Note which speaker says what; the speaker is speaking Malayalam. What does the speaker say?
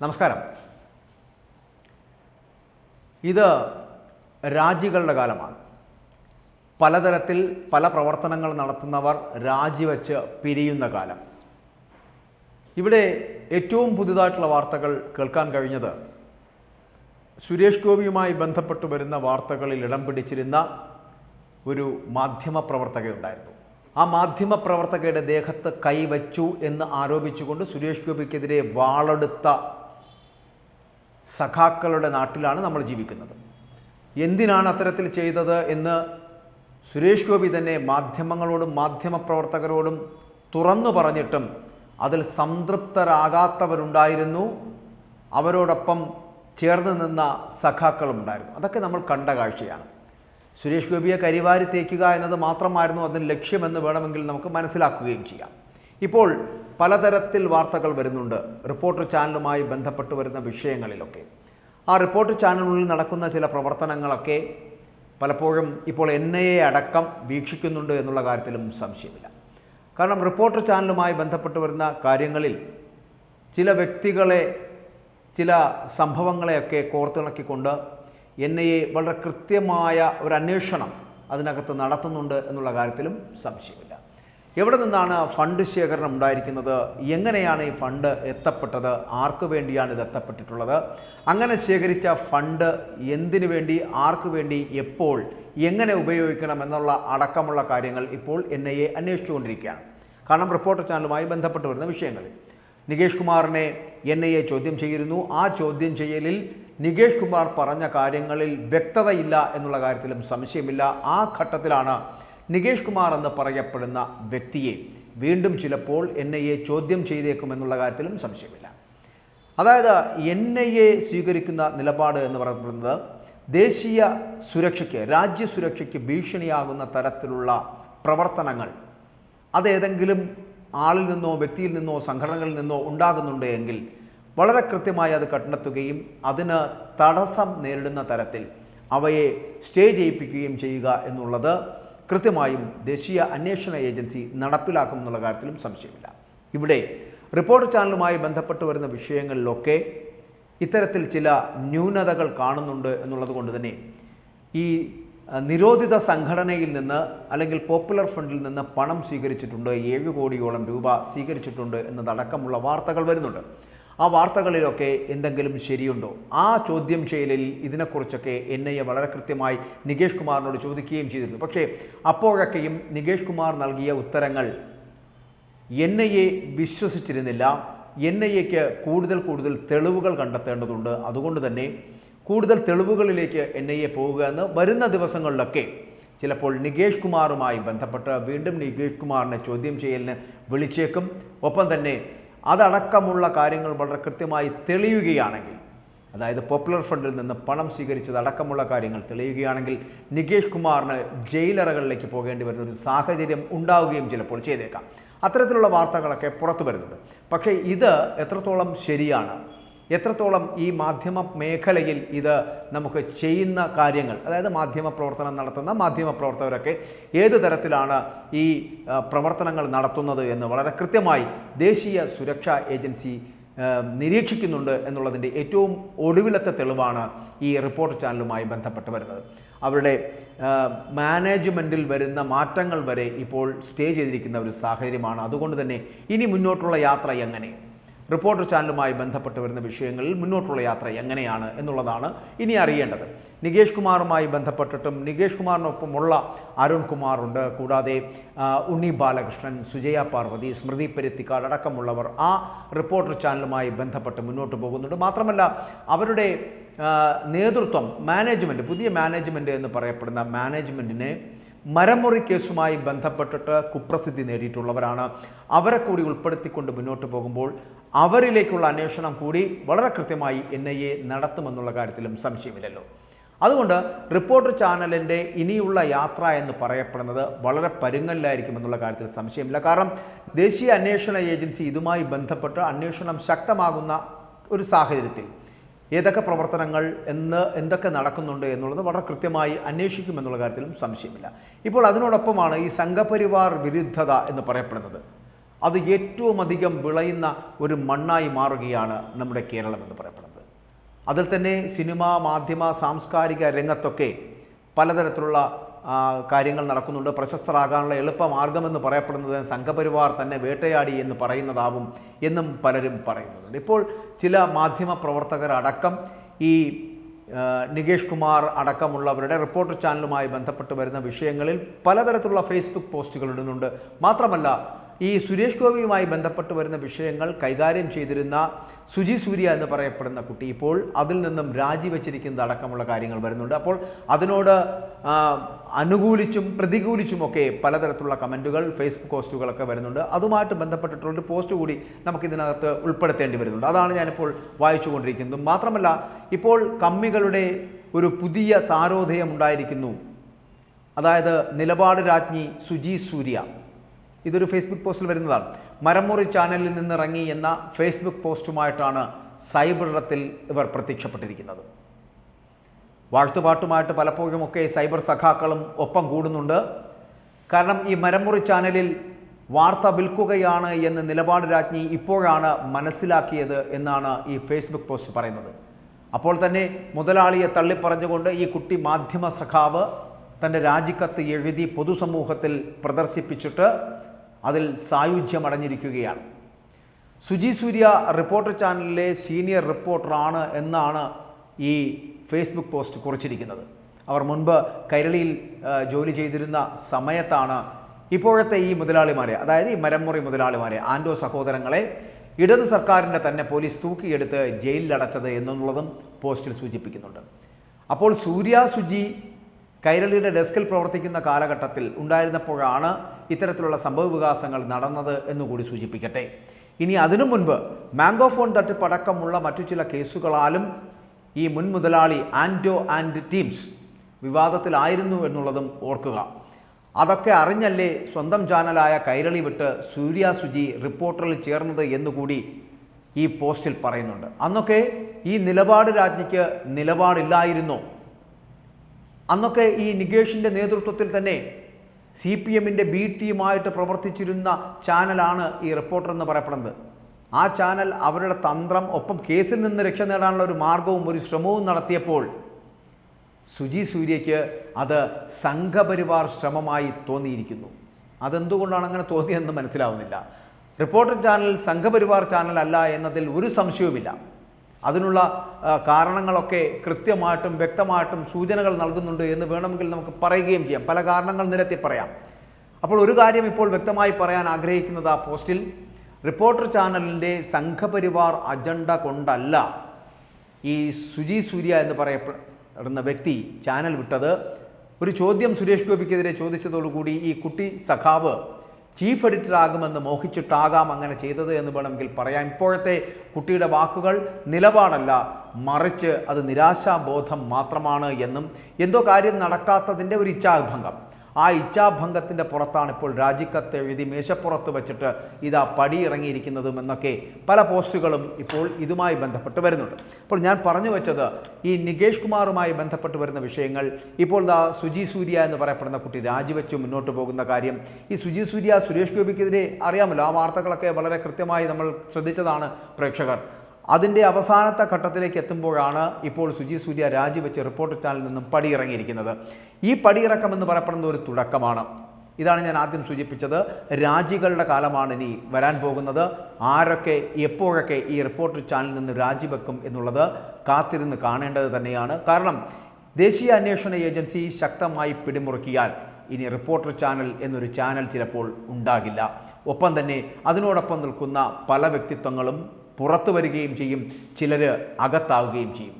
Speaker 1: നമസ്കാരം. ഇത് രാജികളുടെ കാലമാണ്. പലതരത്തിൽ പല പ്രവർത്തനങ്ങൾ നടത്തുന്നവർ രാജിവെച്ച് പിരിയുന്ന കാലം. ഇവിടെ ഏറ്റവും പുതുതായിട്ടുള്ള വാർത്തകൾ കേൾക്കാൻ കഴിഞ്ഞത് സുരേഷ് ഗോപിയുമായി ബന്ധപ്പെട്ട് വരുന്ന വാർത്തകളിൽ ഇടം പിടിച്ചിരുന്ന ഒരു മാധ്യമപ്രവർത്തകയുണ്ടായിരുന്നു ആ മാധ്യമപ്രവർത്തകയുടെ ദേഹത്ത് കൈവച്ചു എന്ന് ആരോപിച്ചുകൊണ്ട് സുരേഷ് ഗോപിക്കെതിരെ വാളെടുത്ത സഖാക്കളുടെ നാട്ടിലാണ് നമ്മൾ ജീവിക്കുന്നത്. എന്തിനാണ് അത്തരത്തിൽ ചെയ്തത് എന്ന് സുരേഷ് ഗോപി തന്നെ മാധ്യമങ്ങളോടും മാധ്യമപ്രവർത്തകരോടും തുറന്നു പറഞ്ഞിട്ടും അതിൽ സംതൃപ്തരാകാത്തവരുണ്ടായിരുന്നു. അവരോടൊപ്പം ചേർന്ന് നിന്ന സഖാക്കളുണ്ടായിരുന്നു. അതൊക്കെ നമ്മൾ കണ്ട കാഴ്ചയാണ്. സുരേഷ് ഗോപിയെ കരിവാരി തേക്കുക എന്നത് മാത്രമായിരുന്നു അതിന് ലക്ഷ്യമെന്ന് വേണമെങ്കിൽ നമുക്ക് മനസ്സിലാക്കുകയും ചെയ്യാം. ഇപ്പോൾ പലതരത്തിൽ വാർത്തകൾ വരുന്നുണ്ട്. റിപ്പോർട്ടർ ചാനലുമായി ബന്ധപ്പെട്ട് വരുന്ന വിഷയങ്ങളിലൊക്കെ. ആ റിപ്പോർട്ടർ ചാനലുകളിൽ നടക്കുന്ന ചില പ്രവർത്തനങ്ങളൊക്കെ പലപ്പോഴും ഇപ്പോൾ എൻ ഐ എ അടക്കം വീക്ഷിക്കുന്നുണ്ട് എന്നുള്ള കാര്യത്തിലും സംശയമില്ല. കാരണം റിപ്പോർട്ടർ ചാനലുമായി ബന്ധപ്പെട്ട് വരുന്ന കാര്യങ്ങളിൽ ചില വ്യക്തികളെ ചില സംഭവങ്ങളെയൊക്കെ കോർത്തിണക്കിക്കൊണ്ട് എൻ ഐ എ വളരെ കൃത്യമായ ഒരു അന്വേഷണം അതിനകത്ത് നടത്തുന്നുണ്ട് എന്നുള്ള കാര്യത്തിലും സംശയമില്ല. എവിടെ നിന്നാണ് ഫണ്ട് ശേഖരണം ഉണ്ടായിരിക്കുന്നത്? എങ്ങനെയാണ് ഈ ഫണ്ട് എത്തപ്പെട്ടത്? ആർക്ക് വേണ്ടിയാണ് ഇത് എത്തപ്പെട്ടിട്ടുള്ളത്? അങ്ങനെ ശേഖരിച്ച ഫണ്ട് എന്തിനു വേണ്ടി ആർക്ക് വേണ്ടി എപ്പോൾ എങ്ങനെ ഉപയോഗിക്കണം എന്നുള്ള അടക്കമുള്ള കാര്യങ്ങൾ ഇപ്പോൾ എൻ ഐ എ അന്വേഷിച്ചുകൊണ്ടിരിക്കുകയാണ്. കാരണം റിപ്പോർട്ടർ ചാനലുമായി ബന്ധപ്പെട്ട് വരുന്ന വിഷയങ്ങളിൽ നികേഷ് കുമാറിനെ എൻ ഐ എ ചോദ്യം ചെയ്തിരുന്നു. ആ ചോദ്യം ചെയ്യലിൽ നികേഷ് കുമാർ പറഞ്ഞ കാര്യങ്ങളിൽ വ്യക്തതയില്ല എന്നുള്ള കാര്യത്തിലും സംശയമില്ല. ആ ഘട്ടത്തിലാണ് നികേഷ് കുമാർ എന്ന് പറയപ്പെടുന്ന വ്യക്തിയെ വീണ്ടും ചിലപ്പോൾ എൻ ഐ എ ചോദ്യം ചെയ്തേക്കുമെന്നുള്ള കാര്യത്തിലും സംശയമില്ല. അതായത് എൻ ഐ എ സ്വീകരിക്കുന്ന നിലപാട് എന്ന് പറയപ്പെടുന്നത് ദേശീയ സുരക്ഷയ്ക്ക് രാജ്യസുരക്ഷയ്ക്ക് ഭീഷണിയാകുന്ന തരത്തിലുള്ള പ്രവർത്തനങ്ങൾ അതേതെങ്കിലും ആളിൽ നിന്നോ വ്യക്തിയിൽ നിന്നോ സംഘടനകളിൽ നിന്നോ ഉണ്ടാകുന്നുണ്ട് എങ്കിൽ വളരെ കൃത്യമായി അത് കണ്ടെത്തുകയും അതിന് തടസ്സം നേരിടുന്ന തരത്തിൽ അവയെ സ്റ്റേ ചെയ്യിപ്പിക്കുകയും ചെയ്യുക എന്നുള്ളത് കൃത്യമായും ദേശീയ അന്വേഷണ ഏജൻസി നടപ്പിലാക്കും എന്നുള്ള കാര്യത്തിലും സംശയമില്ല. ഇവിടെ റിപ്പോർട്ട് ചാനലുമായി ബന്ധപ്പെട്ട് വരുന്ന വിഷയങ്ങളിലൊക്കെ ഇത്തരത്തിൽ ചില ന്യൂനതകൾ കാണുന്നുണ്ട് എന്നുള്ളത് കൊണ്ട് തന്നെ ഈ നിരോധിത സംഘടനയിൽ നിന്ന് അല്ലെങ്കിൽ പോപ്പുലർ ഫണ്ടിൽ നിന്ന് പണം സ്വീകരിച്ചിട്ടുണ്ട് ഏഴ് കോടിയോളം രൂപ സ്വീകരിച്ചിട്ടുണ്ട് എന്നതടക്കമുള്ള വാർത്തകൾ വരുന്നുണ്ട്. ആ വാർത്തകളിലൊക്കെ എന്തെങ്കിലും ശരിയുണ്ടോ? ആ ചോദ്യം ചെയ്യലിൽ ഇതിനെക്കുറിച്ചൊക്കെ എൻ ഐ എ വളരെ കൃത്യമായി നികേഷ് കുമാറിനോട് ചോദിക്കുകയും ചെയ്തിരുന്നു. പക്ഷേ അപ്പോഴൊക്കെയും നികേഷ് കുമാർ നൽകിയ ഉത്തരങ്ങൾ എൻ ഐ എ വിശ്വസിച്ചിരുന്നില്ല. എൻ ഐ എക്ക് കൂടുതൽ കൂടുതൽ തെളിവുകൾ കണ്ടെത്തേണ്ടതുണ്ട്. അതുകൊണ്ട് തന്നെ കൂടുതൽ തെളിവുകളിലേക്ക് എൻ ഐ എ പോവുക എന്ന് വരുന്ന ദിവസങ്ങളിലൊക്കെ ചിലപ്പോൾ നികേഷ് കുമാറുമായി ബന്ധപ്പെട്ട് വീണ്ടും നികേഷ് കുമാറിനെ ചോദ്യം ചെയ്യലിന് വിളിച്ചേക്കും. ഒപ്പം തന്നെ അതടക്കമുള്ള കാര്യങ്ങൾ വളരെ കൃത്യമായി തെളിയുകയാണെങ്കിൽ അതായത് പോപ്പുലർ ഫണ്ടിൽ നിന്ന് പണം സ്വീകരിച്ചത് അടക്കമുള്ള കാര്യങ്ങൾ തെളിയുകയാണെങ്കിൽ നികേഷ് കുമാറിന് ജയിലറകളിലേക്ക് പോകേണ്ടി വരുന്ന ഒരു സാഹചര്യം ഉണ്ടാവുകയും ചിലപ്പോൾ ചെയ്തേക്കാം. അത്തരത്തിലുള്ള വാർത്തകളൊക്കെ പുറത്തു വരുന്നുണ്ട്. പക്ഷേ ഇത് എത്രത്തോളം ശരിയാണ്? എത്രത്തോളം ഈ മാധ്യമ മേഖലയിൽ ഇത് നമുക്ക് ചെയ്യുന്ന കാര്യങ്ങൾ അതായത് മാധ്യമ പ്രവർത്തനം നടത്തുന്ന മാധ്യമ പ്രവർത്തകരൊക്കെ ഏത് തരത്തിലാണ് ഈ പ്രവർത്തനങ്ങൾ നടത്തുന്നത് എന്ന് വളരെ കൃത്യമായി ദേശീയ സുരക്ഷാ ഏജൻസി നിരീക്ഷിക്കുന്നുണ്ട് എന്നുള്ളതിന്റെ ഏറ്റവും ഒടുവിലത്തെ തെളിവാണ് ഈ റിപ്പോർട്ട് ചാനലുമായി ബന്ധപ്പെട്ട് വരുന്നത്. അവരുടെ മാനേജ്മെന്റിൽ വരുന്ന മാറ്റങ്ങൾ വരെ ഇപ്പോൾ സ്റ്റേ ചെയ്തിരിക്കുന്ന ഒരു സാഹചര്യമാണ്. അതുകൊണ്ട് തന്നെ ഇനി മുന്നോട്ടുള്ള യാത്ര എങ്ങനെ? റിപ്പോർട്ടർ ചാനലുമായി ബന്ധപ്പെട്ട് വരുന്ന വിഷയങ്ങളിൽ മുന്നോട്ടുള്ള യാത്ര എങ്ങനെയാണ് എന്നുള്ളതാണ് ഇനി അറിയേണ്ടത്. നികേഷ് കുമാറുമായി ബന്ധപ്പെട്ടിട്ടും നികേഷ് കുമാറിനൊപ്പമുള്ള അരുൺ കുമാറുണ്ട്. കൂടാതെ ഉണ്ണി ബാലകൃഷ്ണൻ സുജയ പാർവതി സ്മൃതി പെരുത്തിക്കാട് അടക്കമുള്ളവർ ആ റിപ്പോർട്ടർ ചാനലുമായി ബന്ധപ്പെട്ട് മുന്നോട്ട് പോകുന്നുണ്ട്. മാത്രമല്ല അവരുടെ നേതൃത്വം മാനേജ്മെന്റ് പുതിയ മാനേജ്മെന്റ് എന്ന് പറയപ്പെടുന്ന മാനേജ്മെന്റിനെ മരമുറി കേസുമായി ബന്ധപ്പെട്ടിട്ട് കുപ്രസിദ്ധി നേടിയിട്ടുള്ളവരാണ്. അവരെ കൂടി ഉൾപ്പെടുത്തിക്കൊണ്ട് മുന്നോട്ട് പോകുമ്പോൾ അവരിലേക്കുള്ള അന്വേഷണം കൂടി വളരെ കൃത്യമായി എൻ ഐ എ നടത്തുമെന്നുള്ള കാര്യത്തിലും സംശയമില്ലല്ലോ. അതുകൊണ്ട് റിപ്പോർട്ടർ ചാനലിന്റെ ഇനിയുള്ള യാത്ര എന്ന് പറയപ്പെടുന്നത് വളരെ പരുങ്ങലിലായിരിക്കുമെന്നുള്ള കാര്യത്തിൽ സംശയമില്ല. കാരണം ദേശീയ അന്വേഷണ ഏജൻസി ഇതുമായി ബന്ധപ്പെട്ട് അന്വേഷണം ശക്തമാകുന്ന ഒരു സാഹചര്യത്തിൽ ഏതൊക്കെ പ്രവർത്തനങ്ങൾ എന്ന് എന്തൊക്കെ നടക്കുന്നുണ്ട് എന്നുള്ളത് വളരെ കൃത്യമായി അന്വേഷിക്കുമെന്നുള്ള കാര്യത്തിലും സംശയമില്ല. ഇപ്പോൾ അതിനോടൊപ്പമാണ് ഈ സംഘപരിവാർ വിരുദ്ധത എന്ന് പറയപ്പെടുന്നത്. അത് ഏറ്റവും അധികം വിളയുന്ന ഒരു മണ്ണായി മാറുകയാണ് നമ്മുടെ കേരളം എന്ന് പറയപ്പെടുന്നത്. അതിൽ തന്നെ സിനിമ മാധ്യമ സാംസ്കാരിക രംഗത്തൊക്കെ പലതരത്തിലുള്ള കാര്യങ്ങൾ നടക്കുന്നുണ്ട്. പ്രശസ്തരാകാനുള്ള എളുപ്പമാർഗമെന്ന് പറയപ്പെടുന്നത് സംഘപരിവാർ തന്നെ വേട്ടയാടി എന്ന് പറയുന്നതാവും എന്നും പലരും പറയുന്നുണ്ട്. ഇപ്പോൾ ചില മാധ്യമ പ്രവർത്തകരടക്കം ഈ നികേഷ് കുമാർ അടക്കമുള്ളവരുടെ റിപ്പോർട്ടർ ചാനലുമായി ബന്ധപ്പെട്ട് വരുന്ന വിഷയങ്ങളിൽ പലതരത്തിലുള്ള ഫേസ്ബുക്ക് പോസ്റ്റുകൾ ഇടുന്നുണ്ട്. മാത്രമല്ല ഈ സുരേഷ് ഗോപിയുമായി ബന്ധപ്പെട്ട് വരുന്ന വിഷയങ്ങൾ കൈകാര്യം ചെയ്തിരുന്ന സുജി സൂര്യ എന്ന് പറയപ്പെടുന്ന കുട്ടി ഇപ്പോൾ അതിൽ നിന്നും രാജിവെച്ചിരിക്കുന്നത് അടക്കമുള്ള കാര്യങ്ങൾ വരുന്നുണ്ട്. അപ്പോൾ അതിനോട് അനുകൂലിച്ചും പ്രതികൂലിച്ചുമൊക്കെ പലതരത്തിലുള്ള കമന്റുകൾ ഫേസ്ബുക്ക് പോസ്റ്റുകളൊക്കെ വരുന്നുണ്ട്. അതുമായിട്ട് ബന്ധപ്പെട്ടിട്ടുള്ള ഒരു പോസ്റ്റ് കൂടി നമുക്കിതിനകത്ത് ഉൾപ്പെടുത്തേണ്ടി വരുന്നുണ്ട്. അതാണ് ഞാനിപ്പോൾ വായിച്ചുകൊണ്ടിരിക്കുന്നത്. മാത്രമല്ല ഇപ്പോൾ കമ്മികളുടെ ഒരു പുതിയ താരോദയം ഉണ്ടായിരിക്കുന്നു. അതായത് നിലപാട് രാജ്ഞി സുജി സൂര്യ. ഇതൊരു ഫേസ്ബുക്ക് പോസ്റ്റിൽ വരുന്നതാണ്. മരമുറി ചാനലിൽ നിന്ന് ഇറങ്ങി എന്ന ഫേസ്ബുക്ക് പോസ്റ്റുമായിട്ടാണ് സൈബറിടത്തിൽ ഇവർ പ്രത്യക്ഷപ്പെട്ടിരിക്കുന്നത്. വാഴ്ത്തുപാട്ടുമായിട്ട് പലപ്പോഴുമൊക്കെ സൈബർ സഖാക്കളും ഒപ്പം കൂടുന്നുണ്ട്. കാരണം ഈ മരമുറി ചാനലിൽ വാർത്ത വിൽക്കുകയാണ് എന്ന് നിലപാട് രാജ്ഞി ഇപ്പോഴാണ് മനസ്സിലാക്കിയത് എന്നാണ് ഈ ഫേസ്ബുക്ക് പോസ്റ്റ് പറയുന്നത്. അപ്പോൾ തന്നെ മുതലാളിയെ തള്ളിപ്പറഞ്ഞുകൊണ്ട് ഈ കുട്ടി മാധ്യമ സഖാവ് തന്റെ രാജിക്കത്ത് എഴുതി പൊതുസമൂഹത്തിൽ പ്രദർശിപ്പിച്ചിട്ട് അതിൽ സായുജ്യമടഞ്ഞിരിക്കുകയാണ്. സുജി സൂര്യ റിപ്പോർട്ടർ ചാനലിലെ സീനിയർ റിപ്പോർട്ടറാണ് എന്നാണ് ഈ ഫേസ്ബുക്ക് പോസ്റ്റ് കുറിച്ചിരിക്കുന്നത്. അവർ മുൻപ് കൈരളിയിൽ ജോലി ചെയ്തിരുന്ന സമയത്താണ് ഇപ്പോഴത്തെ ഈ മുതലാളിമാരെ അതായത് ഈ മരമുറി മുതലാളിമാരെ ആൻഡോ സഹോദരങ്ങളെ ഇടത് സർക്കാരിന്റെ തന്നെ പോലീസ് തൂക്കിയെടുത്ത് ജയിലിലടച്ചത് എന്നുള്ളതും പോസ്റ്റിൽ സൂചിപ്പിക്കുന്നുണ്ട്. അപ്പോൾ സൂര്യ സുജി കൈരളിയുടെ ഡെസ്കിൽ പ്രവർത്തിക്കുന്ന കാലഘട്ടത്തിൽ ഉണ്ടായിരുന്നപ്പോഴാണ് ഇത്തരത്തിലുള്ള സംഭവ വികാസങ്ങൾ നടന്നത് എന്നുകൂടി സൂചിപ്പിക്കട്ടെ. ഇനി അതിനു മുൻപ് മാംഗോ ഫോൺ തട്ടിപ്പടക്കമുള്ള മറ്റു ചില കേസുകളാലും ഈ മുൻ മുതലാളി ആൻഡോ ആൻഡ് ടീംസ് വിവാദത്തിലായിരുന്നു എന്നുള്ളതും ഓർക്കുക. അതൊക്കെ അറിഞ്ഞല്ലേ സ്വന്തം ചാനലായ കൈരളി വിട്ട് സൂര്യ സുജി റിപ്പോർട്ടറിൽ ചേർന്നത് എന്നുകൂടി ഈ പോസ്റ്റിൽ പറയുന്നുണ്ട്. അന്നൊക്കെ ഈ നിലപാട് രാജ്ഞിക്ക് നിലപാടില്ലായിരുന്നു. അന്നൊക്കെ ഈ നികേഷിന്റെ നേതൃത്വത്തിൽ തന്നെ സി പി എമ്മിന്റെ ബി ടീമായിട്ട് പ്രവർത്തിച്ചിരുന്ന ചാനലാണ് ഈ റിപ്പോർട്ടർ എന്ന് പറയപ്പെടുന്നത്. ആ ചാനൽ അവരുടെ തന്ത്രം ഒപ്പം കേസിൽ നിന്ന് രക്ഷ നേടാനുള്ള ഒരു മാർഗവും ഒരു ശ്രമവും നടത്തിയപ്പോൾ സുജി സൂര്യയ്ക്ക് അത് സംഘപരിവാർ ശ്രമമായി തോന്നിയിരിക്കുന്നു. അതെന്തുകൊണ്ടാണ് അങ്ങനെ തോന്നിയതെന്ന് മനസ്സിലാവുന്നില്ല. റിപ്പോർട്ടർ ചാനൽ സംഘപരിവാർ ചാനൽ അല്ല എന്നതിൽ ഒരു സംശയവുമില്ല. അതിനുള്ള കാരണങ്ങളൊക്കെ കൃത്യമായിട്ടും വ്യക്തമായിട്ടും സൂചനകൾ നൽകുന്നുണ്ട് എന്ന് വേണമെങ്കിൽ നമുക്ക് പറയുകയും ചെയ്യാം. പല കാരണങ്ങൾ നിരത്തി പറയാം. അപ്പോൾ ഒരു കാര്യം ഇപ്പോൾ വ്യക്തമായി പറയാൻ ആഗ്രഹിക്കുന്നത് ആ പോസ്റ്റിൽ റിപ്പോർട്ടർ ചാനലിന്റെ സംഘപരിവാർ അജണ്ട കൊണ്ടല്ല ഈ സുജി സൂര്യ എന്ന് പറയപ്പെടുന്ന വ്യക്തി ചാനൽ വിട്ടത്. ഒരു ചോദ്യം സുരേഷ് ഗോപിക്കെതിരെ ചോദിച്ചതോടുകൂടി ഈ കുട്ടി സഖാവ് ചീഫ് എഡിറ്റർ ആകുമെന്ന് മോഹിച്ചിട്ടാകാം അങ്ങനെ ചെയ്തത് എന്ന് വേണമെങ്കിൽ പറയാം. ഇപ്പോഴത്തെ കുട്ടിയുടെ വാക്കുകൾ നിലപാടല്ല മറിച്ച് അത് നിരാശാബോധം മാത്രമാണ് എന്നും എന്തോ കാര്യം നടക്കാത്തതിന്റെ ഒരു ഇച്ഛാഭംഗം ആ ഇച്ഛാഭംഗത്തിന്റെ പുറത്താണ് ഇപ്പോൾ രാജിക്കത്ത് എഴുതി മേശപ്പുറത്ത് വെച്ചിട്ട് ഇതാ പടിയിറങ്ങിയിരിക്കുന്നതും എന്നൊക്കെ പല പോസ്റ്റുകളും ഇപ്പോൾ ഇതുമായി ബന്ധപ്പെട്ട് വരുന്നുണ്ട്. അപ്പോൾ ഞാൻ പറഞ്ഞു വെച്ചത് ഈ നികേഷ് കുമാറുമായി ബന്ധപ്പെട്ട് വരുന്ന വിഷയങ്ങൾ ഇപ്പോൾ ദാ സുജി സൂര്യ എന്ന് പറയപ്പെടുന്ന കുട്ടി രാജിവെച്ച് മുന്നോട്ട് പോകുന്ന കാര്യം ഈ സുജി സൂര്യ സുരേഷ് ഗോപിക്കെതിരെ അറിയാമല്ലോ ആ വാർത്തകളൊക്കെ വളരെ കൃത്യമായി നമ്മൾ ശ്രദ്ധിച്ചതാണ് പ്രേക്ഷകർ. അതിന്റെ അവസാനത്തെ ഘട്ടത്തിലേക്ക് എത്തുമ്പോഴാണ് ഇപ്പോൾ സുജി സൂര്യ രാജിവെച്ച് റിപ്പോർട്ടർ ചാനലിൽ നിന്നും പടിയിറങ്ങിയിരിക്കുന്നത്. ഈ പടിയിറക്കം എന്ന് പറയപ്പെടുന്ന ഒരു തുടക്കമാണ്. ഇതാണ് ഞാൻ ആദ്യം സൂചിപ്പിച്ചത്. രാജികളുടെ കാലമാണ് ഇനി വരാൻ പോകുന്നത്. ആരൊക്കെ എപ്പോഴൊക്കെ ഈ റിപ്പോർട്ടർ ചാനലിൽ നിന്ന് രാജിവെക്കും എന്നുള്ളത് കാത്തിരുന്ന് കാണേണ്ടത് തന്നെയാണ്. കാരണം ദേശീയ അന്വേഷണ ഏജൻസി ശക്തമായി പിടിമുറുക്കിയാൽ ഇനി റിപ്പോർട്ടർ ചാനൽ എന്നൊരു ചാനൽ ചിലപ്പോൾ ഉണ്ടാകില്ല. ഒപ്പം തന്നെ അതിനോടൊപ്പം നിൽക്കുന്ന പല വ്യക്തിത്വങ്ങളും പുറത്തു വരികയും ചെയ്യും ചിലർ അകത്താവുകയും ചെയ്യും.